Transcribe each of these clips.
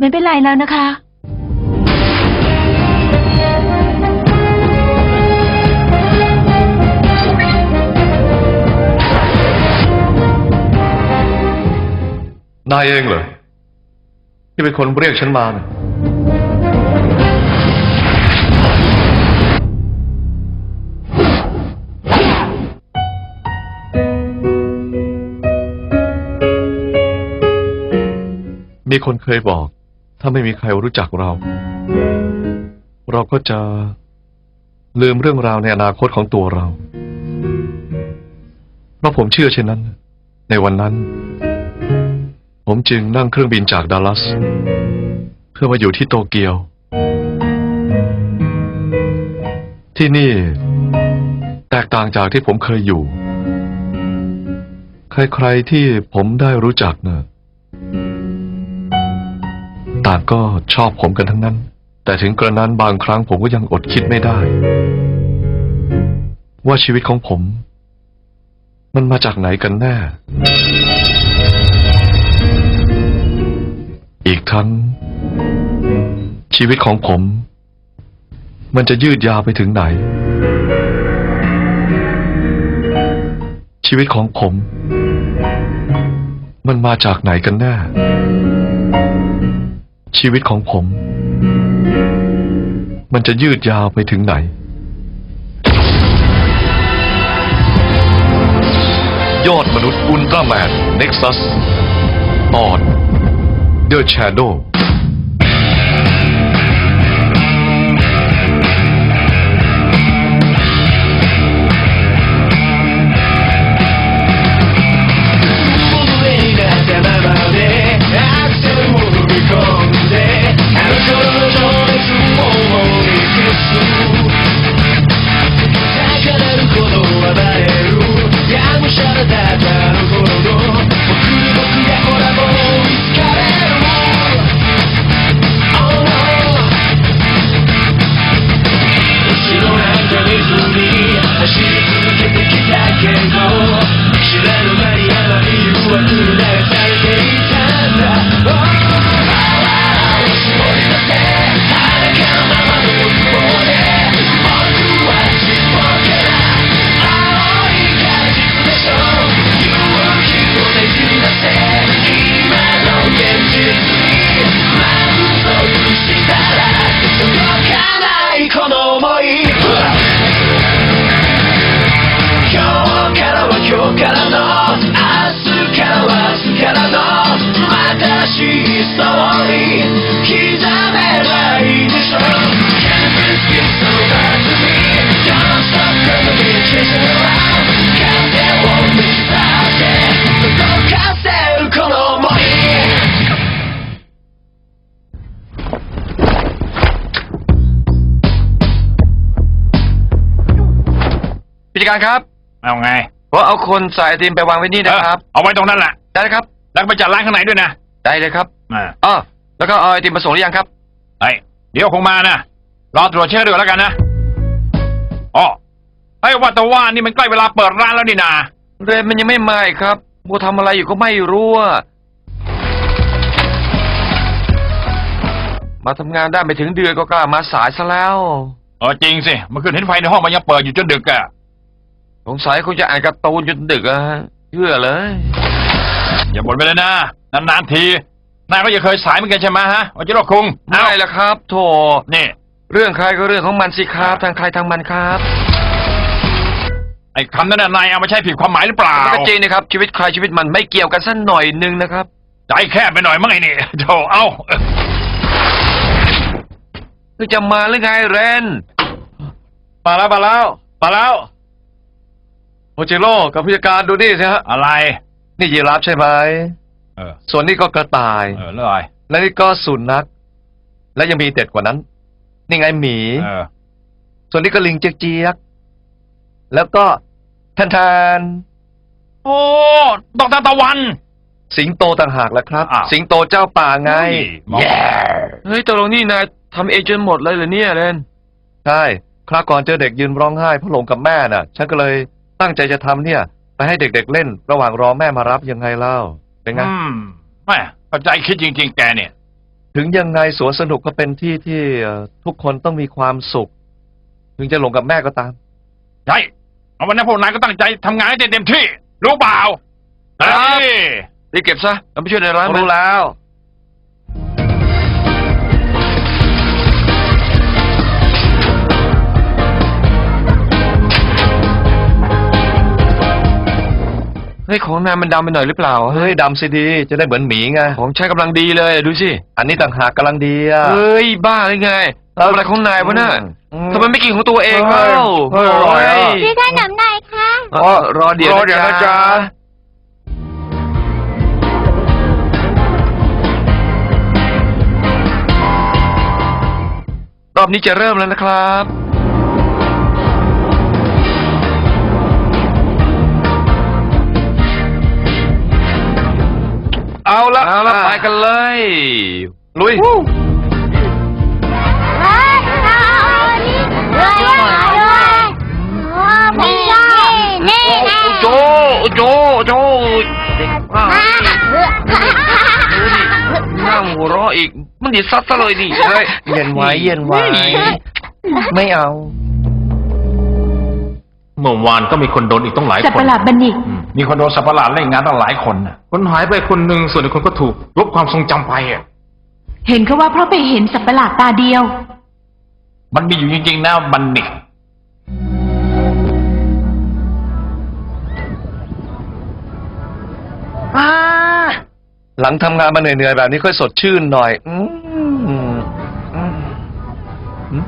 ไม่เป็นไรแล้วนะคะ นายเองเหรอที่เป็นคนเรียกฉันมานะมีคนเคยบอก ถ้าไม่มีใครรู้จักเรา เราก็จะลืมเรื่องราวในอนาคตของตัวเรา เพราะผมเชื่อเช่นนั้น ในวันนั้น ผมจึงนั่งเครื่องบินจากดัลลัส เพื่อมาอยู่ที่โตเกียว ที่นี่ แตกต่างจากที่ผมเคยอยู่ ใครๆที่ผมได้รู้จักเนะ่ะ ต่างก็ชอบผมกันทั้งนั้น แต่ถึงกระนั้นบางครั้งผมก็ยังอดคิดไม่ได้ ว่าชีวิตของผม มันมาจากไหนกันแน่ อีกทั้ง ชีวิตของผม มันจะยืดยาวไปถึงไหน ชีวิตของผม มันมาจากไหนกันแน่ ชีวิตของผม มันจะยืดยาวไปถึงไหน ยอดมนุษย์อุลตร้าแมนเน็กซัสตอน The Shadow การครับ เอาไงผมเอาคนใส่ไอติมไปวางไว้นี่นะครับ เออเอาไว้ตรงนั้นแหละ ได้เลยครับ แล้วก็ไปจัดร้านข้างในด้วยนะได้เลยครับอ่าอ๋อแล้วก็เอาไอติมมาส่งหรือยังครับ ไอ้ยเดี๋ยวคงมานะ รอตรวจเชื้อด้วยแล้วกันนะอ๋อไอ้ยว่าแต่ว่านี่มันใกล้เวลาเปิดร้านแล้วนี่นา เรนมันยังไม่มาอีกครับมัวทำอะไรอยู่ก็ไม่รู้อะมาทำงานได้ไม่ถึงเดือนก็กล้ามาสายซะแล้ว เออจริงสิ เมื่อคืนเห็นไฟในห้องมันยังเปิดอยู่จนดึกอะ สงสัยคงจะอ่านการ์ตูนจนดึกอะฮะเชื่อเลย อย่าบ่นไปเลยนะนานๆทีนายก็ยังเคยสายเหมือนกันใช่ไหมฮะวันจิโรคุงไม่ละครับ โถ นี่ เรื่องใครก็เรื่องของมันสิครับ ทางใครทางมันครับไอ้คำนั้นน่ะนายเอามาใช้ผิดความหมายหรือเปล่ามันก็จริงนะครับ ชีวิตใครชีวิตมันไม่เกี่ยวกันสักหน่อยหนึงนะครับ ใจแคบไปหน่อยมั้งไอ้นี่โธ่เอ้าคือจะมาหรือไงเรนมาแล้วมาแล้วมาแล้วโอ จิโร่กับผู้จัดการดูนี่สิฮะ อะไร นี่ยีราฟใช่ไหม เออ ส่วนนี้ก็กระต่าย เออเลยและนี่ก็สุนัข และยังมีเด็ดกว่านั้น นี่ไงหมี เออ ส่วนนี้ก็ลิงเจี๊ยกๆแล้วก็แทนทานโอ้ดอกทานตะวันๆสิงโตต่างหากแหละครับ อ้าว สิงโตเจ้าป่าไง มองแย่เฮ้ยตกลงนี่นายทำเองจนหมดเลยเหรอเนี่ยเรนใช่ คราวก่อนเจอเด็กยืนร้องไห้เพราะหลงกับแม่น่ะ ฉันก็เลย ตั้งใจจะทำเนี่ย ไปให้เด็กๆเล่น ระหว่างรอแม่มารับยังไงเล่าเป็นไงอืมแม่เข้าใจคิดจริง ๆ แกเนี่ย ถึงยังไงสวนสนุกก็เป็นที่ที่เอ่อทุกคนต้องมีความสุข ถึงจะหลงกับแม่ก็ตาม ใช่เอาวันนี้พวกนายก็ตั้งใจทำงานให้เต็มที่ รู้เปล่าครับ เอ้ยรีบเก็บซะแล้วไปช่วยในร้านมันรู้แล้ว ฮ้ยของนายมันดำไปหน่อยหรือเปล่า เฮ้ยดำสิดีจะได้เหมือนหมีไงของใช้กำลังดีเลยดูสิ อันนี้ต่างหากกำลังดีอะ เฮ้ยบ้าหรือไงทำอะไรของนายวะน่ะอืมทำไมไม่กินของตัวเองเฮ้เล่ายเฮ้ยอร่อยอะพี่ขนมหน่อยค่ะ เอ้ยรอเดี๋ยวรอเดี๋ยวนะจ๊ะ รอบนี้จะเริ่มแล้วนะครับ เอาละเอาละไปกันเลย ลุย เฮ้ยเอานี่ด้วยด้วยไม่ชอบนี่ไงโจ โจ โจเด็กบ้าดูดินั่งหัวเราะอีก มันดิซัดซะเลยดิเฮ้ยเย็นไว้เย็นไว้ ไม่เอา เมื่อวานก็มีคนโดนอีกต้องหลายสัตว์คปนระหลาดบันนิกอืม มีคนโดนสัตว์ประหลาดเล่นงานตั้งหลายคนน่ะคนหายไปคนหนึ่งส่วนอีกคนก็ถูกลบความทรงจำไปอะ เห็นเขาว่าเพราะไปเห็นสัตว์ประหลาดตาเดียว มันมีอยู่จริงๆนะบันนิกหลังทำงานมาเหนื่อยๆแบบนี้ค่อยสดชื่นหน่อยอืมอืมอืม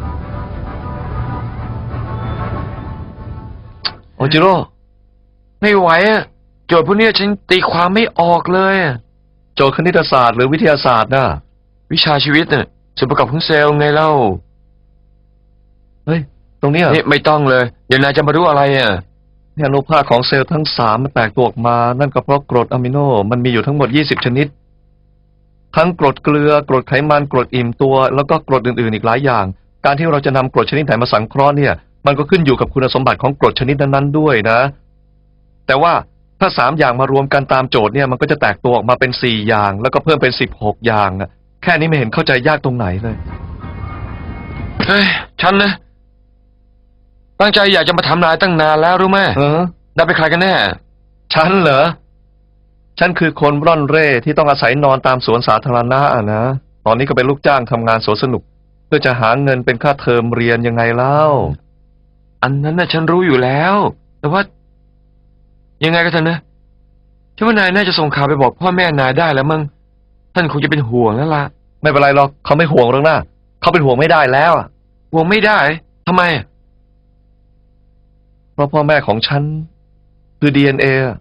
โอจิโร่ ไม่ไหวอะโจทย์พวกเนี้ยฉันตีความไม่ออกเลยอะโจทย์คณิตศาสตร์หรือวิทยาศาสตร์น่ะ วิชาชีวิตเนี่ยส่วนประกอบของเซลล์ไงเล่าเฮ้ย ตรงเนี้ยนี่ไม่ต้องเลยเดี๋ยวนายจะมารู้อะไรอะ เนี่ยอนุภาคของเซลล์ทั้งสามมันแตกตัวออกมา นั่นก็เพราะกรดอะมิโน มันมีอยู่ทั้งหมด 20 ชนิด ทั้งกรดเกลือ กรดไขมัน กรดอิ่มตัว แล้วก็กรดอื่นๆ อีกหลายอย่าง การที่เราจะนำกรดชนิดไหนมาสังเคราะห์เนี่ย มันก็ขึ้นอยู่กับคุณสมบัติของกรดชนิดนั้นๆด้วยนะ แต่ว่าถ้าสามอย่างมารวมกันตามโจทย์เนี่ยมันก็จะแตกตัวออกมาเป็นสี่อย่าง แล้วก็เพิ่มเป็นสิบหกอย่างอะแค่นี้ไม่เห็นเข้าใจยากตรงไหนเลยเฮ้ยฉันนะ ตั้งใจอยากจะมาทำนายตั้งนานแล้วรู้ไหมเออนายเป็นใครกันแน่ ฉันเหรอ ฉันคือคนร่อนเร่ที่ต้องอาศัยนอนตามสวนสาธารณะอะนะ ตอนนี้ก็เป็นลูกจ้างทำงานสวนสนุก เพื่อจะหาเงินเป็นค่าเทอมเรียนยังไงเล่า อันนั้นน่ะฉันรู้อยู่แล้ว แต่ว่า ยังไงก็เถอะนะฉันว่านายน่าจะส่งข่าวไปบอกพ่อแม่นายได้แล้วมั้งท่านคงจะเป็นห่วงแล้วล่ะไม่เป็นไรหรอกเขาไม่ห่วงหรอกนะเขาเป็นห่วงไม่ได้แล้วอะห่วงไม่ได้ทำไมอะเพราะพ่อแม่ของฉัน คือ DNA อะ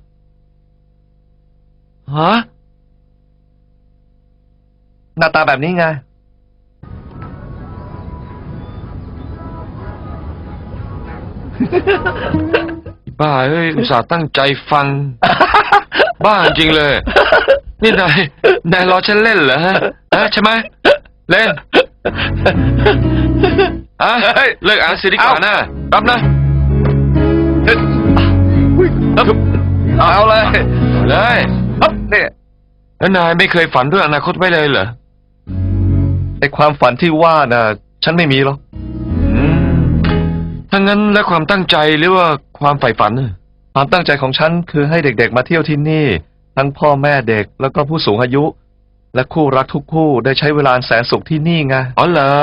ฮะหน้าตาแบบนี้ไง บ้าเอ้ยอุตส่าห์ตั้งใจฟัง บ้าจริงเลย นี่นายนายรอฉันเล่นเหรอฮะฮะใช่ไหมเล่นอะเลิกอ่านสิดีกว่านะรับนะเอาเลยเอาเลยฮึบเนี่ยแล้วนายไม่เคยฝันเรื่องอนาคตไว้เลยเหรอไอความฝันที่ว่าน่ะ ฉันไม่มีหรอกอืม ถ้างั้นแล้วความตั้งใจหรือว่าความใฝ่ฝันน่ะความตั้งใจของฉันคือให้เด็กๆมาเที่ยวที่นี่ ทั้งพ่อแม่เด็กแล้วก็ผู้สูงอายุ และคู่รักทุกคู่ได้ใช้เวลาอันแสนสุขที่นี่ไงอ๋อเหรอ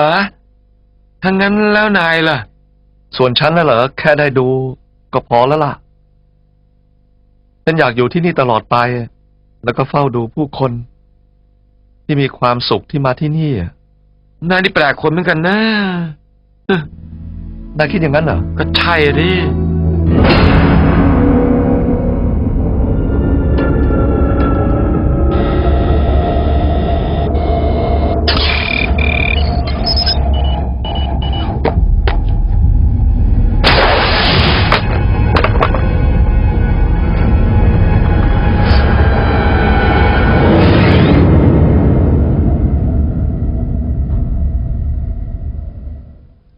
ถ้างั้นแล้วนายล่ะ ส่วนฉันน่ะเหรอแค่ได้ดู ก็พอแล้วล่ะ ฉันอยากอยู่ที่นี่ตลอดไป แล้วก็เฝ้าดูผู้คน ที่มีความสุขที่มาที่นี่อะ นายนี่แปลกคนเหมือนกันนะเอ้อ นายคิดอย่างนั้นเหรอ ก็ใช่ดิ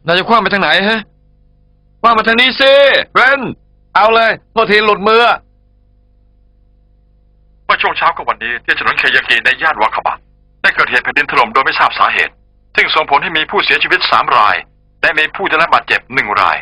นายจะคว้างไปทางไหนฮะค ว้างมาทางนี้สิเรนเอาเลยโทษทีหลุดมือ เมื่อช่วงเช้าของวันนี้ที่ถนนเคยากิในย่านวาคาบะได้เกิดเหตุแผ่นดินถล่มโดยไม่ทราบสาเหตุ ซึ่งส่งผลให้มีผู้เสียชีวิตสามราย และมีผู้ได้รับบาดเจ็บหนึ่งราย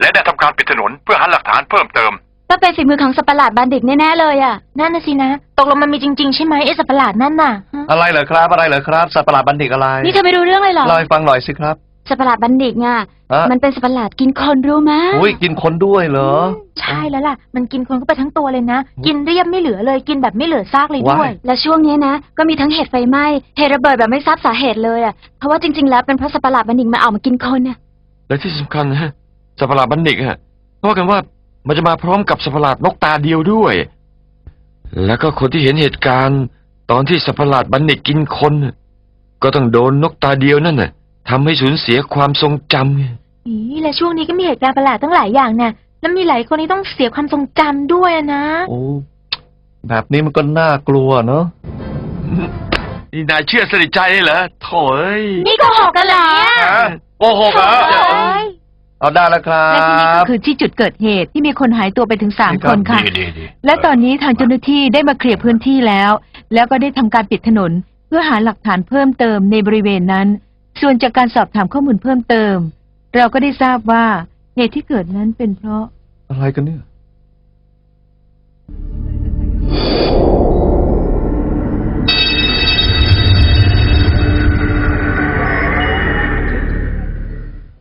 และได้ทำการปิดถนนเพื่อหาหลักฐานเพิ่มเติม ต้องเป็นฝีมือของสัตว์ประหลาดบันดิกแน่ๆเลยอะ นั่นน่ะสินะ ตกลงมันมีจริง ๆ ใช่ไหมไอ้สัตว์ประหลาดนั่นน่ะฮะอะไรเหรอครับ อะไรเหรอครับ สัตว์ประหลาดบัณฑิตอะไรนี่เธอไม่รู้เรื่องเลยเหรอ เล่าให้ฟังหน่อยสิครับ สัตว์ประหลาดบันดิกอะฮะ มันเป็นสัตว์ประหลาดกินคนรู้ไหมอุ้ยกินคนด้วยเหรอ ใช่แล้วล่ะ มันกินคนเข้าไปทั้งตัวเลยนะ กินเรียบไม่เหลือเลยกินแบบไม่เหลือซากเลยด้วย ว้าย และช่วงนี้นะ ก็มีทั้งเหตุไฟไหม้เหตุระเบิดแบบไม่ทราบสาเหตุเลยอะเพราะว่าจริงๆแล้วเป็นเพราะสัตว์ประหลาดบันดิกมาเอามากินคนน่ะและที่สำคัญนะฮะสัตว์ประหลาดบัณฑิตฮะว่ากันว่ามันจะมาพร้อมกับสัตว์ประหลาดนกตาเดียวด้วย แล้วก็คนที่เห็นเหตุการณ์ ตอนที่สัตว์ประหลาดบัณฑิตกินคนน่ะก็ต้องโดนนกตาเดียวนั่นน่ะ ทำให้สูญเสียความทรงจำไงอีและช่วงนี้ก็มีเหตุการณ์ประหลาดตั้งหลายอย่างนะแล้วมีหลายคนที่ต้องเสียความทรงจำด้วยอะนะ โอ้แบบนี้มันก็น่ากลัวเนอะนี่นายเชื่อสนิทใจเลยเหรอโถ่เอ้ยนี่ก็หกกันเหรอโอ้โหเหรอเอาได้แล้วครัและที่นี่ก็บ คือที่จุดเกิดเหตุที่มีคนหายตัวไปถึงสามนี่คครับนค่ะ ดีดีดีและตอนนี้ทางเจ้าหน้าที่ได้มาเคลียร์พื้นที่แล้ว แล้วก็ได้ทำการปิดถนน เพื่อหาหลักฐานเพิ่มเติมในบริเวณนั้น ส่วนจากการสอบถามข้อมูลเพิ่มเติม เราก็ได้ทราบว่าเหตุที่เกิดนั้นเป็นเพราะ อะไรกันเนี่ย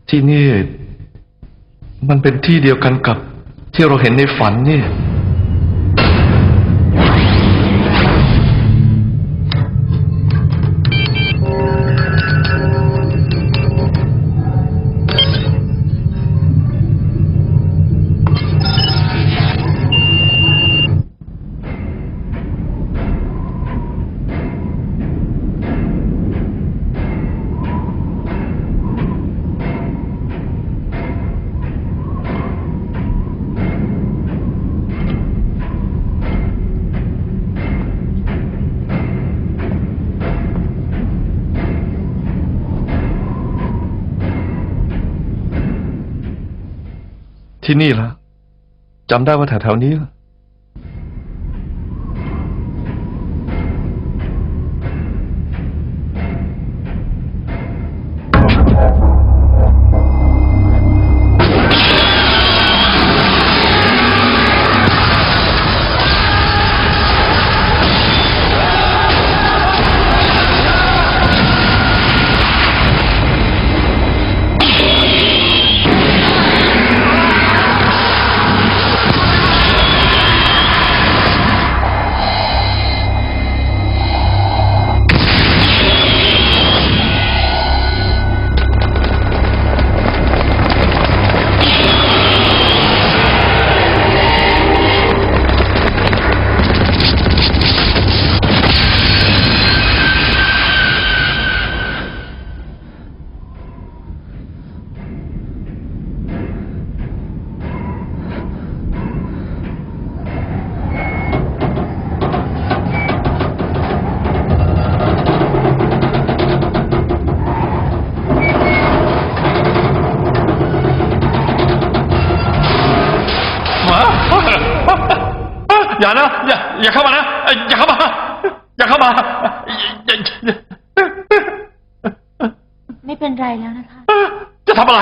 ที่นี่ มันเป็นที่เดียวกันกับที่เราเห็นในฝันนี่ ที่นี่ละจำได้ว่าแถวๆนี้ละ ไม่เป็นไรแล้วนะคะ จะทำอะไร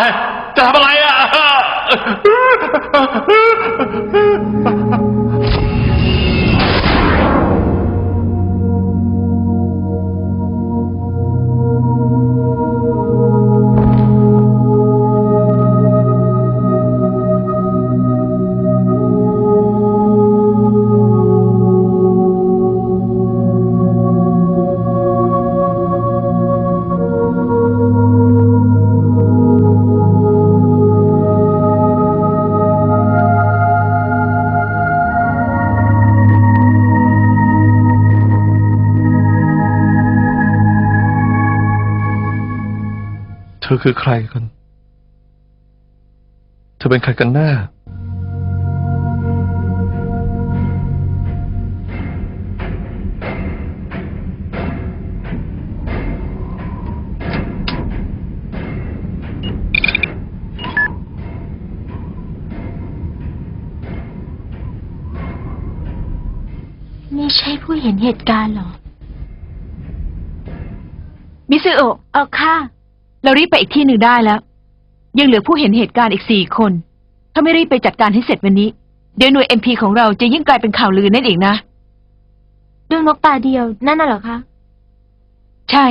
จะทำอะไรอะ คือใครกัน เธอเป็นใครกันแน่นี่ใช่ผู้เห็นเหตุการณ์เหรอ มิซึโอะเอาค่ะ เรารีบไปอีกที่หนึ่งได้แล้ว ยังเหลือผู้เห็นเหตุการณ์อีกสี่คน ถ้าไม่รีบไปจัดการให้เสร็จวันนี้ เดี๋ยวหน่วยเอ็มพีของเราจะยิ่งกลายเป็นข่าวลือนั่นเองนะ เรื่องนกตาเดียวนั่นน่ะเหรอคะ ใช่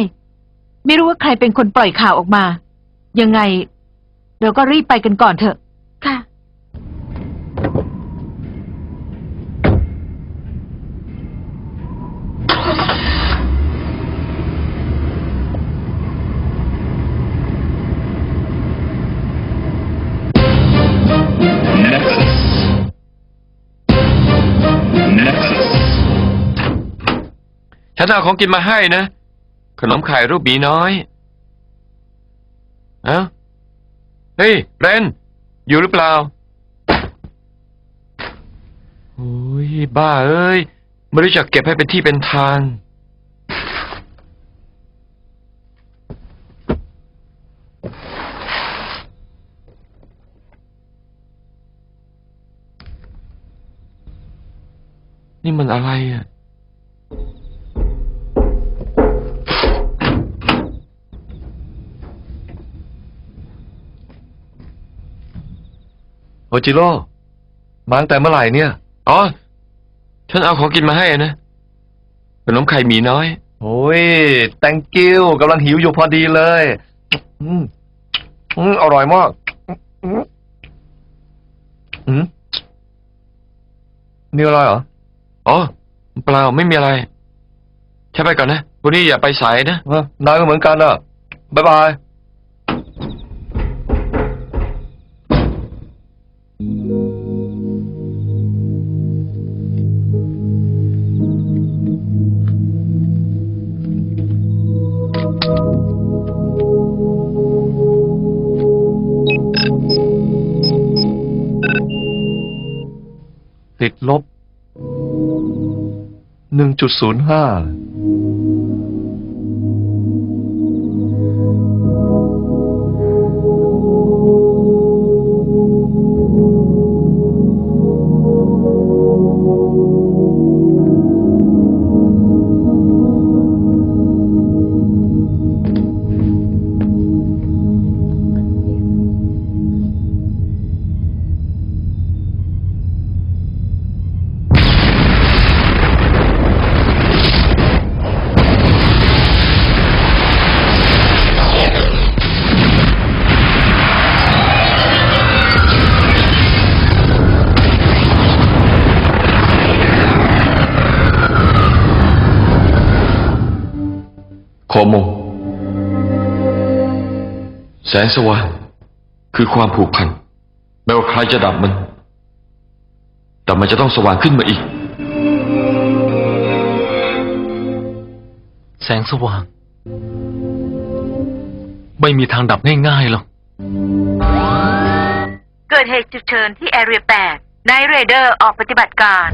ไม่รู้ว่าใครเป็นคนปล่อยข่าวออกมา ยังไง เราก็รีบไปกันก่อนเถอะ ค่ะ ฉันเอาของกินมาให้นะ ขนมไข่รูปหมีน้อยเอ้าเฮ้ยเรน อยู่หรือเปล่าโอ้ยบ้าเอ้ย ไม่รู้จักเก็บให้เป็นที่เป็นทาง นี่มันอะไรอะ โอจิโร่มาตั้งแต่เมื่อไหร่เนี่ย อ๋อ ฉันเอาของกินมาให้นะขนมไข่หมีน้อย โอ้ย thank you กำลังหิวอยู่พอดีเลย อืมอืมอร่อยมาก อืมอืมนี่อะไรเหรอ อ๋อ เปล่าไม่มีอะไร ฉันไปก่อนนะ วันนี้อย่าไปสายนะ เออนายก็เหมือนกันอะ บ๊ายบาย ติดลบ 1.05 ขอมง แสงสว่างคือความผูกพันไม่ว่าใครจะดับมัน แต่มันจะต้องสว่างขึ้นมาอีก แสงสว่าง ไม่มีทางดับง่ายๆหรอก เกิดเหตุฉุกเฉินที่แอเรีย8นายเรเดอร์ออกปฏิบัติการ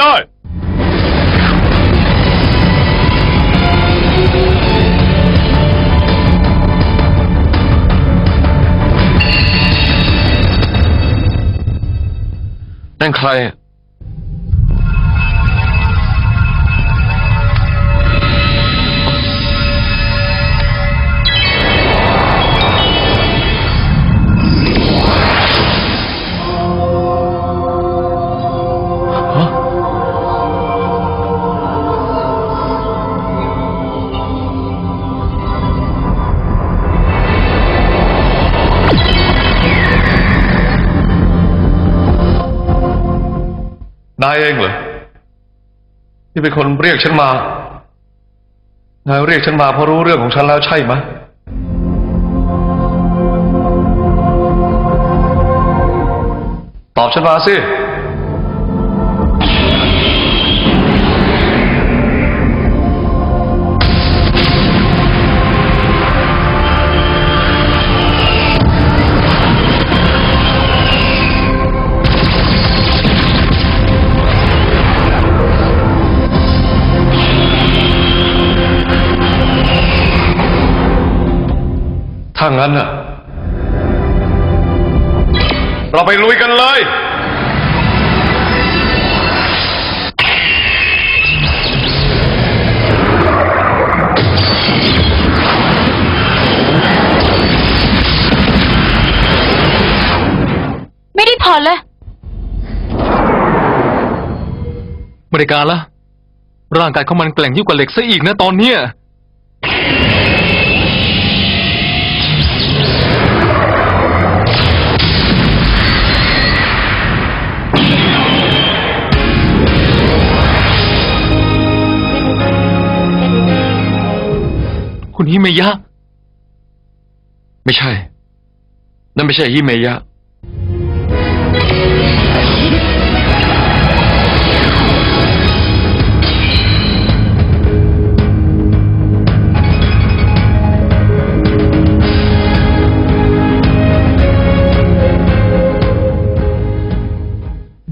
ได้ นั่นใคร นายเองเหรอที่เป็นคนเรียกฉันมา นายเรียกฉันมาเพราะรู้เรื่องของฉันแล้วใช่ไหมตอบฉันมาสิ ลุยกันเลยไม่ได้ผ่อนเลยบริการละร่างกายของมันแกล่งยิ่งกว่าเหล็กซะอีกนะตอนเนี้ย คุณฮิเมยะ ไม่ใช่ นั่นไม่ใช่ฮิเมยะ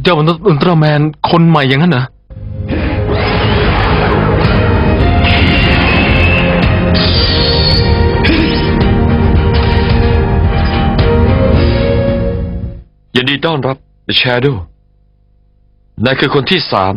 เจ้ามนุษย์อุลตร้าแมนคนใหม่อย่างนั้นนะยิน ต้อนรับ The Shadow นายคือคนที่สาม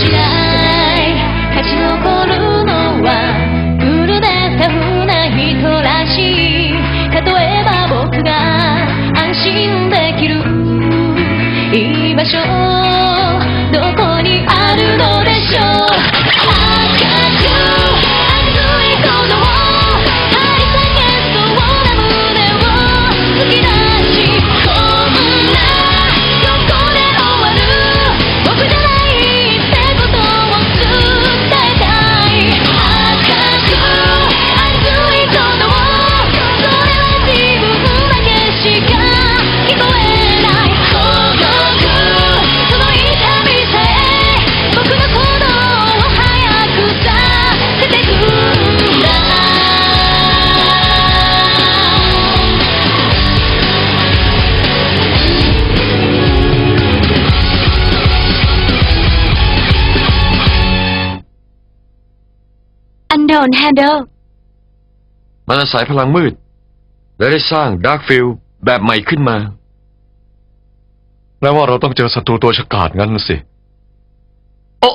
tirar. อนโดนแฮนเดิลมันอาศัยพลังมืด และได้สร้างดาร์กฟิลแบบใหม่ขึ้นมา แปลว่าเราต้องเจอศัตรูตัวฉกาจงั้นสิ โอ้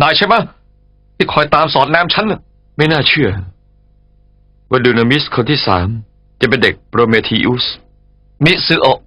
นายใช่ไหมที่คอยตามสอดแนมฉันน่ะไม่น่าเชื่อ ว่าดูนามิสคนที่สามจะเป็นเด็กโปรเมธีอุส มิซึโอะ